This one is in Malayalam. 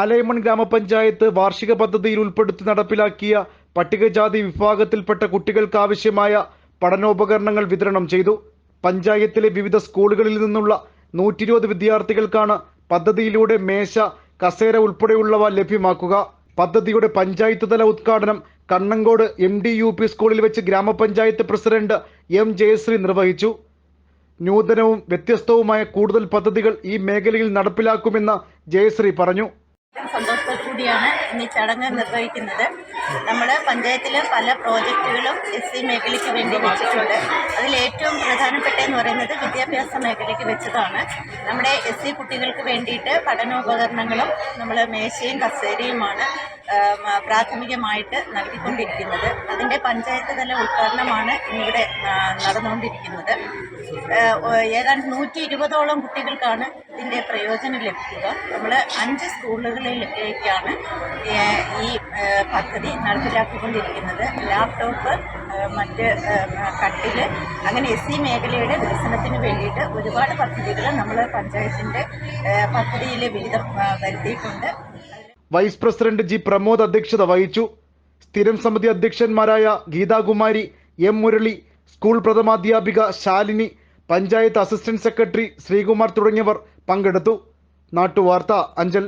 ആലയമൺ ഗ്രാമപഞ്ചായത്ത് വാർഷിക പദ്ധതിയിൽ ഉൾപ്പെടുത്തി നടപ്പിലാക്കിയ പട്ടികജാതി വിഭാഗത്തിൽപ്പെട്ട കുട്ടികൾക്കാവശ്യമായ പഠനോപകരണങ്ങൾ വിതരണം ചെയ്തു. പഞ്ചായത്തിലെ വിവിധ സ്കൂളുകളിൽ നിന്നുള്ള നൂറ്റി ഇരുപത് വിദ്യാർത്ഥികൾക്കാണ് പദ്ധതിയിലൂടെ മേശ കസേര ഉൾപ്പെടെയുള്ളവ ലഭ്യമാക്കുക. പദ്ധതിയുടെ പഞ്ചായത്ത് തല ഉദ്ഘാടനം Kannankode M D U P സ്കൂളിൽ വെച്ച് ഗ്രാമപഞ്ചായത്ത് പ്രസിഡന്റ് എം ജയശ്രീ നിർവഹിച്ചു. നൂതനവും വ്യത്യസ്തവുമായ കൂടുതൽ പദ്ധതികൾ ഈ മേഖലയിൽ നടപ്പിലാക്കുമെന്ന് ജയശ്രീ പറഞ്ഞു. സന്തോഷത്തോടു കൂടിയാണ് ഇന്ന് ചടങ്ങ് നിർവഹിക്കുന്നത്. നമ്മൾ പഞ്ചായത്തിൽ പല പ്രോജക്റ്റുകളും എസ് സി മേഖലയ്ക്ക് വേണ്ടി വെച്ചിട്ടുണ്ട്. അതിൽ ഏറ്റവും പ്രധാനപ്പെട്ടതെന്ന് പറയുന്നത് വിദ്യാഭ്യാസ മേഖലയ്ക്ക് വെച്ചതാണ്. നമ്മുടെ എസ് സി കുട്ടികൾക്ക് വേണ്ടിയിട്ട് പഠനോപകരണങ്ങളും നമ്മൾ മേശയും കസേരയുമാണ് പ്രാഥമികമായിട്ട് നൽകിക്കൊണ്ടിരിക്കുന്നത്. അതിന്റെ പഞ്ചായത്ത് തല ഉദ്ഘാടനമാണ് ഇന്നിവിടെ നടന്നുകൊണ്ടിരിക്കുന്നത്. ഏതാണ്ട് നൂറ്റി ഇരുപതോളം കുട്ടികൾക്കാണ് ഇതിന്റെ പ്രയോജനം ലഭിക്കുക. നമ്മൾ അഞ്ച് സ്കൂളുകളിലേക്കാണ് ഈ പദ്ധതി നടപ്പിലാക്കിക്കൊണ്ടിരിക്കുന്നത്. ലാപ്ടോപ്പ് മറ്റ് കട്ടിൽ. അങ്ങനെ എസ് സി മേഖലയുടെ വികസനത്തിന് വേണ്ടിയിട്ട് ഒരുപാട് പദ്ധതികൾ നമ്മൾ പഞ്ചായത്തിന്റെ പദ്ധതിയിൽ വിഹിതം വരുത്തിയിട്ടുണ്ട്. വൈസ് പ്രസിഡന്റ് ജി പ്രമോദ് അധ്യക്ഷത വഹിച്ചു. സ്ഥിരം സമിതി അധ്യക്ഷന്മാരായ ഗീതാകുമാരി എം മുരളി സ്കൂൾ പ്രഥമാധ്യാപിക ശാലിനി പഞ്ചായത്ത് അസിസ്റ്റന്റ് സെക്രട്ടറി ശ്രീകുമാർ തുടങ്ങിയവർ പങ്കെടുത്തു. നാട്ടുവാർത്ത അഞ്ചൽ.